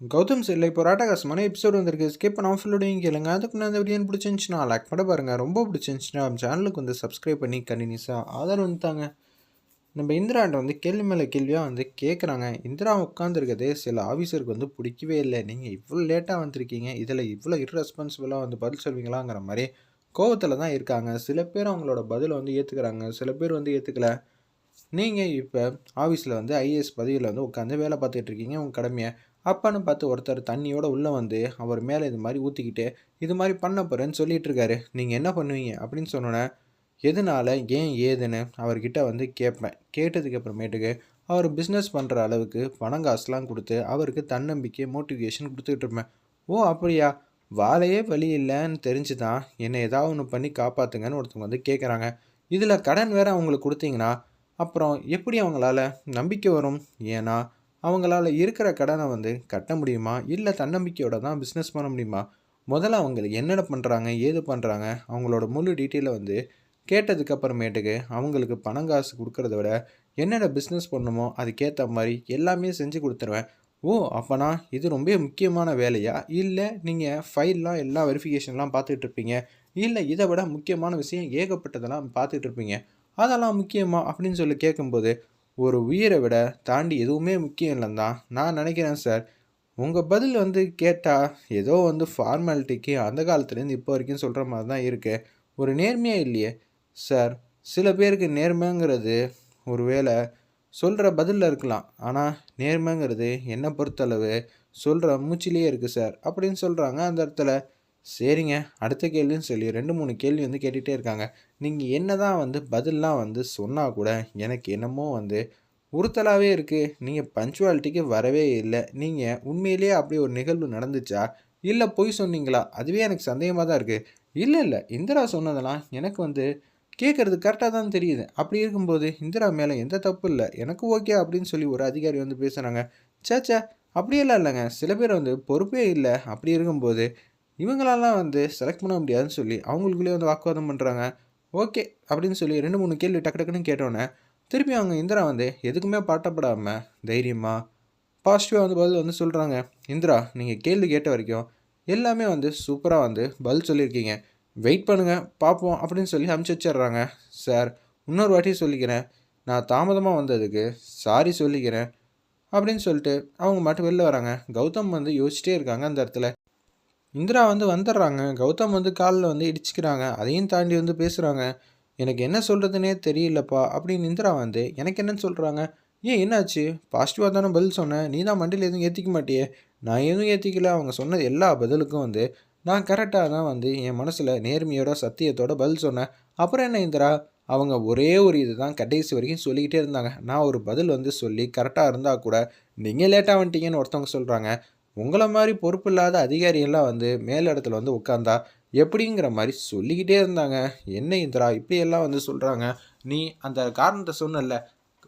Gautham sir இப்போ ராட்டகாசமான episode வந்திருக்கு. Skip பண்ணாமல் ஃபுல்லோடையும் கேளுங்க. அதுக்கு நான் அந்த வீடியோ பிடிச்சிருந்துச்சுன்னா லைக் பண்ண பாருங்கள் ரொம்ப பிடிச்சிருந்துச்சுன்னா நம்ம சேனலுக்கு வந்து சப்ஸ்கிரைப் பண்ணி கண்டினியூஸாக ஆதரவு வந்துட்டாங்க. நம்ம இந்திராண்ட வந்து கேள்வி மேலே கேள்வியாக வந்து கேட்குறாங்க இந்திரா உட்காந்துருக்கதே சில ஆஃபீஸருக்கு வந்து பிடிக்கவே இல்லை. நீங்கள் இவ்வளோ லேட்டாக வந்திருக்கீங்க. இதில் இவ்வளோ இர்ரெஸ்பான்சிபிளாக வந்து பதில் சொல்வீங்களாங்கிற மாதிரி கோவத்தில் தான் இருக்காங்க. சில பேர் அவங்களோட பதிலை வந்து ஏற்றுக்கிறாங்க சில பேர் வந்து ஏற்றுக்கல நீங்கள் இப்போ ஆஃபீஸில் வந்து ஐஏஎஸ் பதவியில் வந்து உட்காந்து வேலை பார்த்துட்டு இருக்கீங்க. உங்கள் கடமையை அப்பன்னு பார்த்து ஒருத்தர் தண்ணியோட உள்ளே வந்து அவர் மேலே இது மாதிரி ஊற்றிக்கிட்டு இது மாதிரி பண்ண போகிறேன்னு சொல்லிட்டு இருக்காரு. நீங்கள் என்ன பண்ணுவீங்க? அப்படின்னு சொன்னோன்னே எதனால ஏன் ஏதுன்னு? அவர்கிட்ட வந்து கேட்பேன் கேட்டதுக்கு அப்புறமேட்டுக்கு அவர் பிஸ்னஸ் பண்ணுற அளவுக்கு பணம் காசுலாம் கொடுத்து அவருக்கு தன்னம்பிக்கை மோட்டிவேஷன் கொடுத்துக்கிட்டு இருப்பேன். ஓ அப்படியா? வாழையே வழி இல்லைன்னு தெரிஞ்சு தான் என்னை ஏதாவது ஒன்று பண்ணி காப்பாற்றுங்கன்னு ஒருத்தவங்க வந்து கேட்குறாங்க இதில் கடன் வேறு அவங்களுக்கு கொடுத்தீங்கன்னா அப்புறம் எப்படி அவங்களால நம்பிக்கை வரும்? ஏன்னா அவங்களால இருக்கிற கடனை வந்து கட்ட முடியுமா? இல்லை தன்னம்பிக்கையோட தான் பிஸ்னஸ் பண்ண முடியுமா? முதல்ல அவங்க என்னென்ன பண்ணுறாங்க ஏது பண்ணுறாங்க அவங்களோட முழு டீட்டெயிலை வந்து கேட்டதுக்கு அப்புறமேட்டுக்கு அவங்களுக்கு பணம் காசு கொடுக்கறத விட என்னென்ன பிஸ்னஸ் பண்ணணுமோ அதுக்கேற்ற மாதிரி எல்லாமே செஞ்சு கொடுத்துருவேன். ஓ அப்போனா இது ரொம்ப முக்கியமான வேலையா? இல்லை நீங்கள் ஃபைல்லாம் எல்லா வெரிஃபிகேஷன்லாம் பார்த்துட்டு இருப்பீங்க இல்லை இதை விட முக்கியமான விஷயம் ஏகப்பட்டதெல்லாம் பார்த்துட்டு இருப்பீங்க அதெல்லாம் முக்கியமா? அப்படின்னு சொல்லி கேட்கும்போது ஒரு உயிரை விட தாண்டி எதுவுமே முக்கியம் இல்லைன்னு தான் நான் நினைக்கிறேன் சார் உங்கள் பதில் வந்து கேட்டால் ஏதோ வந்து ஃபார்மாலிட்டிக்கு அந்த காலத்துலேருந்து இப்போ வரைக்கும் சொல்கிற மாதிரி தான் இருக்குது ஒரு நேர்மையாக இல்லையே? சார் சில பேருக்கு நேர்மைங்கிறது ஒரு வேளை சொல்கிற பதிலில் இருக்கலாம். ஆனால் நேர்மைங்கிறது என்னை பொறுத்தளவு சொல்கிற மூச்சிலேயே இருக்குது சார் அப்படின்னு சொல்கிறாங்க அந்த இடத்துல சரிங்க. அடுத்த கேள்வின்னு சொல்லி ரெண்டு மூணு கேள்வி வந்து கேட்டுகிட்டே இருக்காங்க. நீங்கள் என்ன தான் வந்து பதிலெலாம் வந்து சொன்னால் கூட எனக்கு என்னமோ வந்து உறுத்தலாகவே இருக்குது நீங்கள் பஞ்சுவாலிட்டிக்கு வரவே இல்லை. நீங்கள் உண்மையிலேயே அப்படி ஒரு நிகழ்வு நடந்துச்சா? இல்லை பொய் சொன்னீங்களா? அதுவே எனக்கு சந்தேகமாக தான் இருக்குது இல்லை இல்லை. இந்திரா சொன்னதெல்லாம் எனக்கு வந்து கேட்குறது கரெக்டாக தான் தெரியுது. அப்படி இருக்கும்போது இந்திரா மேலே எந்த தப்பு இல்லை. எனக்கு ஓகே அப்படின்னு சொல்லி ஒரு அதிகாரி வந்து பேசுகிறாங்க சேச்சா அப்படியெல்லாம் இல்லைங்க. சில பேர் வந்து பொறுப்பே இல்லை. அப்படி இருக்கும்போது இவங்களெல்லாம் வந்து செலக்ட் பண்ண முடியாதுன்னு சொல்லி அவங்களுக்குள்ளே வந்து வாக்குவாதம் பண்ணுறாங்க ஓகே அப்படின்னு சொல்லி ரெண்டு மூணு கேள்வி டக்கு டக்குன்னு கேட்டோன்னே திருப்பி அவங்க இந்திரா வந்து எதுக்குமே பாட்டப்படாமல் தைரியமாக பாசிட்டிவாக வந்து பதில் வந்து சொல்கிறாங்க இந்திரா நீங்கள் கேள்வி கேட்ட வரைக்கும் எல்லாமே வந்து சூப்பராக வந்து பதில் சொல்லியிருக்கீங்க. வெயிட் பண்ணுங்கள் பார்ப்போம் அப்படின்னு சொல்லி அமுச்சு வச்சிடுறாங்க. சார் இன்னொரு வாட்டி சொல்லிக்கிறேன். நான் தாமதமாக வந்ததுக்கு சாரி சொல்லிக்கிறேன் அப்படின்னு சொல்லிட்டு அவங்க மட்டும் வெளில வராங்க. கௌதம் வந்து யோசிச்சிட்டே இருக்காங்க அந்த இடத்துல. இந்திரா வந்து வந்துடுறாங்க. கௌதம் வந்து காலில் வந்து இடிச்சுக்கிறாங்க. அதையும் தாண்டி வந்து பேசுகிறாங்க எனக்கு என்ன சொல்கிறதுனே தெரியலப்பா அப்படின்னு இந்திரா வந்து எனக்கு என்னன்னு சொல்கிறாங்க ஏன் என்னாச்சு? பாசிட்டிவாக தானே பதில் சொன்னேன் நீ தான் மண்டியில் எதுவும் ஏற்றிக்க மாட்டியே? நான் எதுவும் ஏற்றிக்கல அவங்க சொன்ன எல்லா பதிலுக்கும் வந்து நான் கரெக்டாக தான் வந்து என் மனசில் நேர்மையோட சத்தியத்தோட பதில் சொன்னேன். அப்புறம் என்ன இந்திரா? அவங்க ஒரே ஒரு இது தான் கடைசி வரைக்கும் சொல்லிக்கிட்டே இருந்தாங்க. நான் ஒரு பதில் வந்து சொல்லி கரெக்டாக இருந்தால் கூட நீங்கள் லேட்டாக வந்துட்டீங்கன்னு ஒருத்தவங்க சொல்கிறாங்க உங்களை மாதிரி பொறுப்பு இல்லாத அதிகாரியெல்லாம் வந்து மேல் இடத்துல வந்து உட்காந்தா எப்படிங்கிற மாதிரி சொல்லிக்கிட்டே இருந்தாங்க. என்ன இந்திரா இப்படியெல்லாம் வந்து சொல்கிறாங்க நீ அந்த காரணத்தை சொன்னல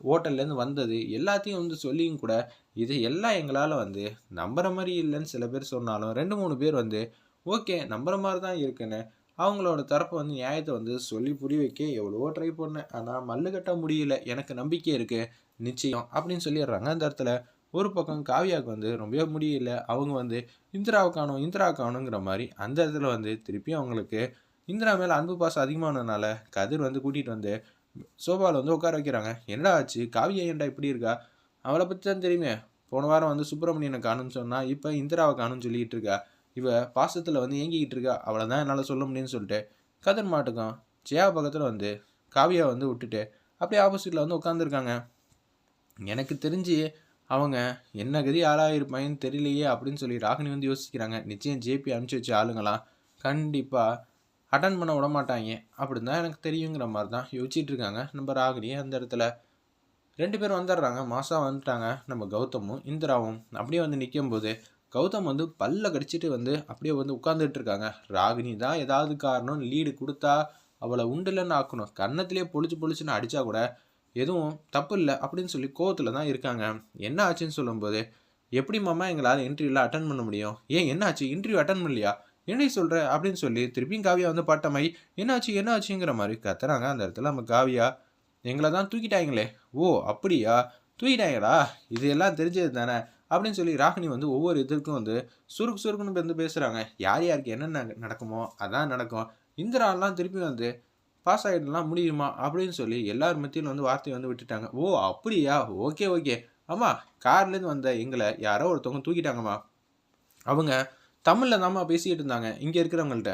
ஹோட்டல்லேருந்து வந்தது எல்லாத்தையும் வந்து சொல்லியும் கூட இது எல்லாம் எங்களால் வந்து நம்புற மாதிரி இல்லைன்னு சில பேர் சொன்னாலும் ரெண்டு மூணு பேர் வந்து ஓகே நம்புற மாதிரி தான் இருக்குன்னு அவங்களோட தரப்பு வந்து நியாயத்தை வந்து சொல்லி புரிய வைக்க எவ்வளவோ ட்ரை பண்ணேன். ஆனால் மல்லு கட்ட முடியல. எனக்கு நம்பிக்கை இருக்குது நிச்சயம் அப்படின்னு சொல்லிடுறாங்க அந்த இடத்துல. ஒரு பக்கம் காவியாவுக்கு வந்து ரொம்பவே முடியல. அவங்க வந்து இந்திராவை காணும் இந்திரா காணுங்கிற மாதிரி அந்த இடத்துல வந்து திருப்பி அவங்களுக்கு இந்திரா மேலே அன்பு பாசம் அதிகமானதுனால கதிர் வந்து கூட்டிகிட்டு வந்து சோபாவில் வந்து உட்கார வைக்கிறாங்க. என்னடா ஆச்சு? காவியா ஏன்டா இப்படி இருக்கா? அவளை பற்றி தான் தெரியுமே. போன வாரம் வந்து சுப்பிரமணியனை காணும்னு சொன்னால் இப்போ இந்திராவை காணும்னு சொல்லிக்கிட்டு இருக்கா. இவ பாசத்தில் வந்து ஏங்கிக்கிட்டு இருக்கா. அவளை தான் என்னால் சொல்ல முடியும்னு சொல்லிட்டு கதிர் மாட்டுக்கும் ஜெயா பக்கத்தில் வந்து காவியா வந்து விட்டுட்டு அப்படியே ஆப்போசிட்டில் வந்து உட்காந்துருக்காங்க எனக்கு தெரிஞ்சு அவங்க என்ன கதி ஆளாயிருப்பாங்கன்னு தெரியலையே அப்படின்னு சொல்லி ராகினி வந்து யோசிக்கிறாங்க. நிச்சயம் ஜேபி அனுப்பிச்சி வச்ச ஆளுங்களாம் கண்டிப்பாக அட்டன் பண்ண விட மாட்டாங்க அப்படின்னு தான் எனக்கு தெரியுங்கிற மாதிரி தான் யோசிச்சுட்டு இருக்காங்க. நம்ம ராகினி அந்த இடத்துல. ரெண்டு பேரும் வந்துடுறாங்க. மாசா வந்துட்டாங்க. நம்ம கௌதமும் இந்திராவும் அப்படியே வந்து நிற்கும்போது கௌதம் வந்து பல்ல கடிச்சிட்டு வந்து அப்படியே வந்து உட்காந்துட்டு இருக்காங்க. ராகினி தான் ஏதாவது காரணம் லீடு கொடுத்தா அவளை உண்டுலன்னு ஆக்கணும். கன்னத்திலே பொழிச்சு பொழிச்சுன்னு அடித்தா கூட எதுவும் தப்பு இல்லை அப்படின்னு சொல்லி கோவத்தில் தான் இருக்காங்க. என்ன ஆச்சுன்னு சொல்லும்போது எப்படி மாமா எங்களால் இன்டர்வியூவில் அட்டன் பண்ண முடியும்? ஏன் என்ன ஆச்சு? இன்டர்வியூ அட்டன் பண்ணலையா? என்ன சொல்கிற அப்படின்னு சொல்லி திருப்பியும் காவியா வந்து பாட்டமை என்னாச்சு என்ன ஆச்சுங்கிற மாதிரி கத்துறாங்க. அந்த இடத்துல நம்ம காவியா எங்களை தான் தூக்கிட்டாங்களே ஓ அப்படியா? தூக்கிட்டாங்களா இது எல்லாம் தெரிஞ்சது தானே? அப்படின்னு சொல்லி ராகினி வந்து ஒவ்வொரு இதுக்கும் வந்து சுருக்கு சுருக்குன்னு வந்து பேசுகிறாங்க யார் யாருக்கு என்னென்ன நடக்குமோ அதான் நடக்கும். இந்திராலாம் திருப்பி வந்து பாஸ் ஆகிடலாம் முடியுமா? அப்படின்னு சொல்லி எல்லார் மத்தியிலும் வந்து வார்த்தையை வந்து விட்டுட்டாங்க. ஓ அப்படியா? Okay okay. ஆமாம் கார்லேருந்து வந்த எங்களை யாரோ ஒருத்தவங்க தூக்கிட்டாங்கம்மா. அவங்க தமிழில் தாம்மா பேசிக்கிட்டு இருந்தாங்க இங்கே இருக்கிறவங்கள்ட்ட.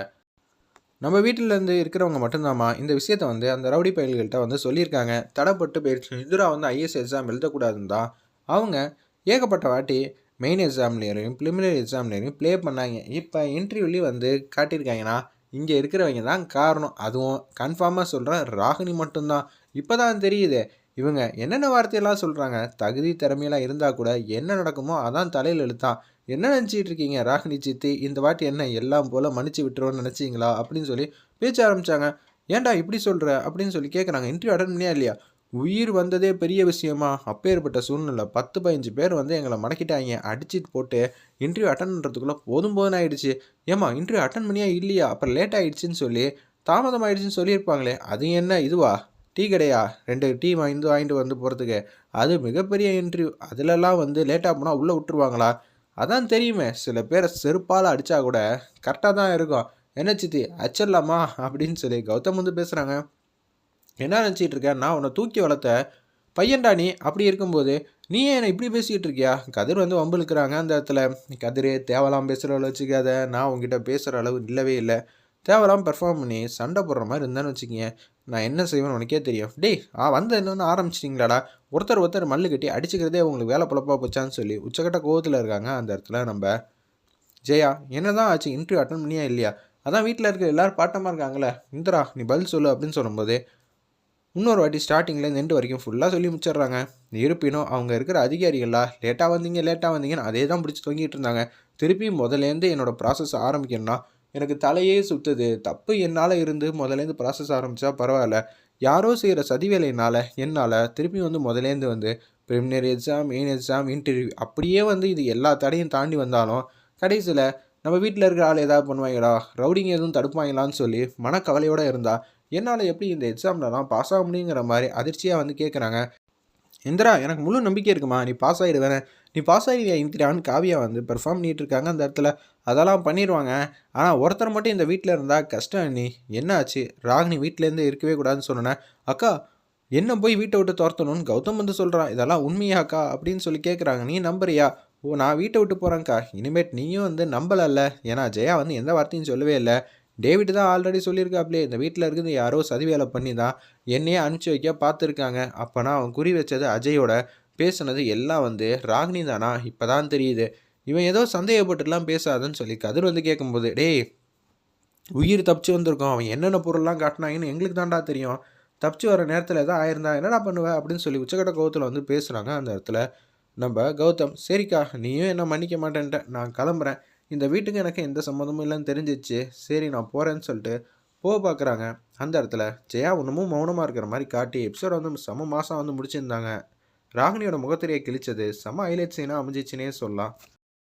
நம்ம வீட்டிலேருந்து இருக்கிறவங்க மட்டும்தாம்மா இந்த விஷயத்த வந்து அந்த ரவுடி பயல்கள்கிட்ட வந்து சொல்லியிருக்காங்க. தடைப்பட்டு போயிடுச்சு இதுரா வந்து ஐஎஸ் எக்ஸாம் எழுதக்கூடாதுன்னு தான். அவங்க ஏகப்பட்ட வாட்டி மெயின் எக்ஸாம்லேயும் ப்ரிலிமினரி எக்ஸாம்லேயும் ப்ளே பண்ணாங்க. இப்போ இன்டர்வியூலேயும் வந்து காட்டியிருக்காங்கன்னா இங்கே இருக்கிறவங்க தான் காரணம். அதுவும் கன்ஃபார்மாக சொல்கிறேன் ராகினி மட்டும்தான். இப்போ தான் தெரியுது. இவங்க என்னென்ன வார்த்தையெல்லாம் சொல்கிறாங்க தகுதி திறமையெல்லாம் இருந்தால் கூட என்ன நடக்குமோ அதான் தலையில் எழுத்தான் என்ன நினச்சிட்டு இருக்கீங்க ராகினி சித்தி? இந்த வாட்டி என்ன எல்லாம் போல் மன்னிச்சு விட்டுருவோன்னு நினச்சிங்களா? அப்படின்னு சொல்லி பேச்ச ஆரம்பித்தாங்க ஏன்டா இப்படி சொல்கிற அப்படின்னு சொல்லி கேட்குறாங்க இன்டர்வியூ அட்டன் பண்ணியா இல்லையா? உயிர் வந்ததே பெரிய விஷயமா? அப்பேற்பட்ட சூழ்நிலை. பத்து பதினஞ்சு பேர் வந்து எங்களை மடக்கிட்டாங்க. அடிச்சிட்டு போட்டு இன்டர்வியூ அட்டன் பண்ணுறதுக்குள்ளே போதும் போதும் ஆயிடுச்சு. ஏமா இன்டர்வியூ அட்டன் பண்ணியா இல்லையா? அப்புறம் லேட் ஆகிடுச்சின்னு சொல்லி தாமதம் ஆயிடுச்சுன்னு சொல்லியிருப்பாங்களே. அது என்ன இதுவா? டீ கடையா? ரெண்டு டீ வாங்கி வாங்கிட்டு வந்து போகிறதுக்கு அது மிகப்பெரிய இன்டர்வியூ அதிலெல்லாம் வந்து லேட்டாக போனால் உள்ளே விட்டுருவாங்களா? அதான் தெரியுமே. சில பேரை செருப்பால் அடித்தா கூட கரெக்டாக தான் இருக்கும். என்ன சித்தி? அச்சிடலாமா அப்படின்னு சொல்லி கௌதம் வந்து பேசுகிறாங்க என்ன நினச்சிட்டு இருக்க? நான் உன்னை தூக்கி வளர்த்த பையன்டா நீ. அப்படி இருக்கும்போது நீ என்னை இப்படி பேசிக்கிட்டு இருக்கியா? கதிர் வந்து வம்பிழுக்கிறாங்க அந்த இடத்துல. கதிர் தேவலாம் பேசுகிற அளவு வச்சுக்காத. நான் உங்ககிட்ட பேசுகிற அளவு இல்லவே இல்லை. தேவலாம் பெர்ஃபார்ம் பண்ணி சண்டை போடுற மாதிரி இருந்தான்னு வச்சுக்கிங்க நான் என்ன செய்வேன்னு உனக்கே தெரியும். டேய் ஆ வந்து என்னன்னு ஆரம்பிச்சிட்டிங்களாடா? ஒருத்தர் ஒருத்தர் மல்லு கட்டி அடிச்சுக்கிறதே உங்களுக்கு வேலை பொழப்பா போச்சான்னு சொல்லி உச்சக்கட்ட கோவத்தில் இருக்காங்க அந்த இடத்துல நம்ம ஜெயா. என்ன தான் ஆச்சு? இன்டர்வியூ அட்டன் பண்ணியா இல்லையா? அதான் வீட்டில் இருக்க எல்லோரும் பாட்டமாக இருக்காங்களே. இந்திரா நீ பதில் சொல்லு அப்படின்னு சொல்லும்போது இன்னொரு வாட்டி ஸ்டார்டிங்லேருந்து எண்டு வரைக்கும் ஃபுல்லாக சொல்லி முடிச்சிடுறாங்க. இருப்பினும் அவங்க இருக்கிற அதிகாரிகளா லேட்டாக வந்தீங்க லேட்டாக வந்தீங்கன்னு அதே தான் பிடிச்சி தொங்கிட்டு இருந்தாங்க. திருப்பி முதலேருந்து என்னோடய ப்ராசஸ் ஆரம்பிக்கணும்னா எனக்கு தலையே சுற்றுது தப்பு என்னால் இருந்து முதலேருந்து ப்ராசஸ் ஆரம்பித்தா பரவாயில்ல. யாரோ செய்கிற சதி வேலையினால் என்னால் திருப்பி வந்து முதலேருந்து வந்து preliminary exam main exam interview அப்படியே வந்து இது எல்லா தடையும் தாண்டி வந்தாலும் கடைசியில் நம்ம வீட்டில் இருக்கிற ஆள் ஏதாவது பண்ணுவாங்கடா ரவுடிங் எதுவும் தடுப்பாங்களான்னு சொல்லி மனக்கவலையோடு இருந்தால் என்னால் எப்படி இந்த எக்ஸாம்லலாம் பாஸ் ஆக முடியுங்கிற மாதிரி அதிர்ச்சியாக வந்து கேட்குறாங்க இந்திரா எனக்கு முழு நம்பிக்கை இருக்குமா? நீ பாஸ் ஆகிடுவேன் நீ பாஸ் ஆகிடுவியா இந்திரான்னு காவியா வந்து பெர்ஃபார்ம் பண்ணிட்டு இருக்காங்க அந்த இடத்துல. அதெல்லாம் பண்ணிடுவாங்க. ஆனால் ஒருத்தர் மட்டும் இந்த வீட்டில் இருந்தால் கஷ்டம் நீ என்ன ஆச்சு? ராகினி வீட்டிலேருந்து இருக்கவே கூடாதுன்னு சொன்னேன். அக்கா என்ன போய் வீட்டை விட்டு துரத்தணும்னு கௌதம் வந்து சொல்கிறான் இதெல்லாம் உண்மையாக்கா அப்படின்னு சொல்லி கேட்குறாங்க நீ நம்புறியா? ஓ நான் வீட்டை விட்டு போகிறேங்க்கா இனிமேட் நீயும் வந்து நம்பலல்ல. ஏன்னா ஜெயா வந்து எந்த வார்த்தையும் சொல்லவே இல்லை. டேவிட் தான் ஆல்ரெடி சொல்லியிருக்காப்லே இந்த வீட்டில் இருக்குது யாரோ சதி வேலை பண்ணி தான் என்னையே அனுப்பிச்சி வைக்க பார்த்துருக்காங்க. அப்போனா அவன் குறி வச்சது அஜயோட பேசுனது எல்லாம் வந்து ராகினி தானா? இப்போ தான் தெரியுது. இவன் ஏதோ சந்தேகப்பட்டுலாம் பேசாதுன்னு சொல்லி கதிர் வந்து கேட்கும்போது டேய் உயிர் தப்பிச்சு வந்திருக்கோம். அவன் என்னென்ன பொருள்லாம் காட்டினாங்கன்னு எங்களுக்கு தாண்டா தெரியும். தப்பிச்சு வர நேரத்தில் எதாவது ஆயிருந்தா என்னடா பண்ணுவேன் அப்படின்னு சொல்லி உச்சக்கட்ட கோவத்தில் வந்து பேசுகிறாங்க அந்த இடத்துல. நம்ம கௌதம் சரிக்கா நீயும் என்ன மன்னிக்க மாட்டேன்ட்ட. நான் கிளம்புறேன். இந்த வீட்டுக்கு எனக்கு எந்த சம்மந்தமும் இல்லைன்னு தெரிஞ்சிச்சு. சரி நான் போகிறேன்னு சொல்லிட்டு போக பார்க்குறாங்க. அந்த இடத்துல ஜெயா ஒன்றுமும் மௌனமாக இருக்கிற மாதிரி காட்டி எபிசோட் வந்து செம மாதம் வந்து முடிச்சிருந்தாங்க. ராகினியோட முகத்திரையை கிழிச்சது செம ஹைலைட் சீனாக அமைஞ்சிச்சுனே சொல்லலாம்.